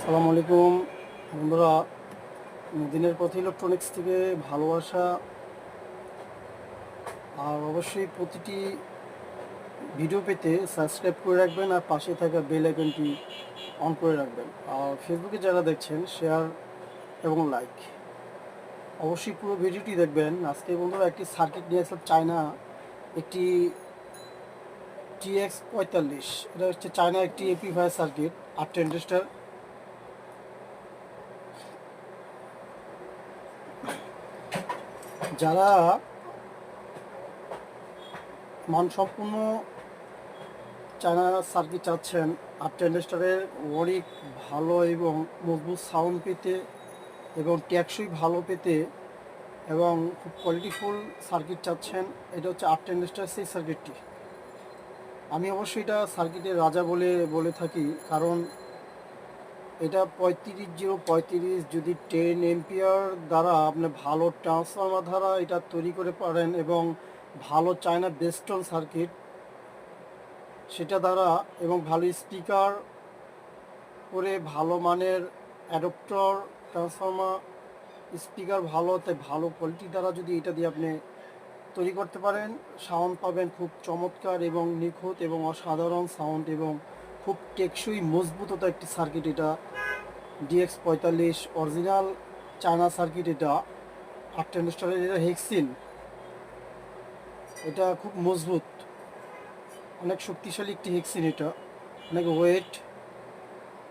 আসসালামু আলাইকুম। বন্ধুরা দিনের পথে ইলেকট্রনিক্স থেকে ভালোবাসা। আর অবশ্যই প্রতিটি ভিডিও পেতে সাবস্ক্রাইব করে রাখবেন আর পাশে থাকা বেল আইকনটি অন করে রাখবেন। আর ফেসবুকে যারা দেখছেন শেয়ার এবং লাইক অবশ্যই পুরো ভিডিওটি দেখবেন। আজকে বন্ধুরা একটি সার্কিট নিয়ে আসলাম চায়না একটি টিএক্স পঁয়তাল্লিশ। এটা হচ্ছে চায়না একটি এপি ফায়ার সার্কিট আট টেন্ডেস্টার যারা মানসম্পন্ন চায়না সার্কিট চাচ্ছেন আর টেন্ডেস্টারের অনেক ভালো এবং মজবুত সাউন্ড পেতে এবং ট্যাক্সই ভালো পেতে এবং খুব কোয়ালিটিফুল সার্কিট চাচ্ছেন, এটা হচ্ছে আট টেন্ডেস্টার সেই সার্কিটটি আমি অবশ্যই এটা সার্কিটের রাজা বলে বলে থাকি, কারণ এটা পঁয়ত্রিশ জিরো পঁয়ত্রিশ, যদি টেন এম্পিয়ার দ্বারা আপনি ভালো ট্রান্সফর্মার দ্বারা এটা তৈরি করে পারেন এবং ভালো চায়না বেস্টন সার্কিট সেটা দ্বারা এবং ভালো স্পিকার করে ভালো মানের অ্যাডপ্টর ট্রান্সফর্মার স্পিকার ভালো তাই ভালো কোয়ালিটি দ্বারা যদি এটা দিয়ে আপনি তৈরি করতে পারেন সাউন্ড পাবেন খুব চমৎকার এবং নিখুঁত এবং অসাধারণ সাউন্ড এবং খুব টেকসই, মজবুততা একটি সার্কিট এটা। ডিএক্স পঁয়তাল্লিশ অরিজিনাল চায়না সার্কিট এটা। আট টেন্ডেস্টারের এটা হেক্সিন এটা খুব মজবুত। অনেক শক্তিশালী একটি হেক্সিন এটা। অনেক ওয়েট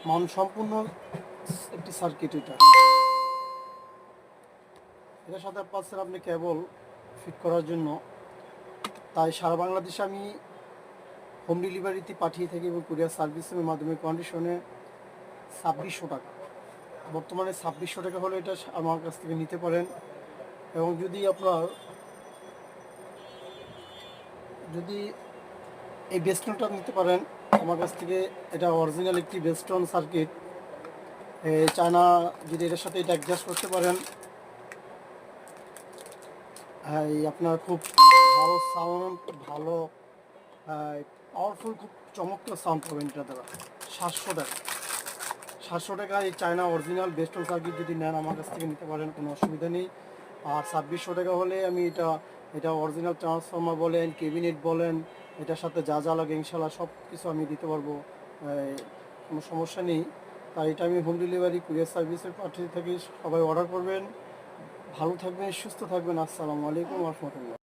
মানসম্পন্ন একটি সার্কিট এটা। এটার সাথে পাচ্ছেন আপনি কেবল ফিট করার জন্য। তাই সারা বাংলাদেশে আমি হোম ডেলিভারিতে পাঠিয়ে থাকি এবং কুরিয়ার সার্ভিসের মাধ্যমে কন্ডিশনে ছাব্বিশশো টাকা। বর্তমানে ছাব্বিশশো টাকা হলে এটা আমার কাছ থেকে নিতে পারেন। এবং যদি আপনার, যদি এই বেস্টনটা নিতে পারেন, আমার কাছ থেকে এটা অরিজিনাল একটি বেস্টন সার্কিট। চায়না যদি এটার সাথে এটা অ্যাডজাস্ট করতে পারেন হ্যাঁ আপনার খুব ভালো সাউন্ড ভালো পাওয়ারফুল খুব চমৎকার সাউন্ড পাবেন এটা দ্বারা। সাতশো টাকা। সাতশো টাকা এই চায়না অরিজিনাল বেস্টন সার্কিট যদি নেন আমার কাছ থেকে নিতে পারেন, কোনো অসুবিধা নেই। আর ছাব্বিশশো টাকা হলে আমি এটা এটা অরিজিনাল ট্রান্সফর্মার বলেন কেবিনেট বলেন, এটার সাথে যা যা লাগে ইনশাল্লাহ সব কিছু আমি দিতে পারব। কোনো সমস্যা নেই। তাই এটা আমি হোম ডেলিভারি কুরিয়ার সার্ভিসের পাঠিয়ে থাকি সবাই অর্ডার করবেন। ভালো থাকবেন, সুস্থ থাকবেন। আসসালামু আলাইকুম রহমতুল্লাহ।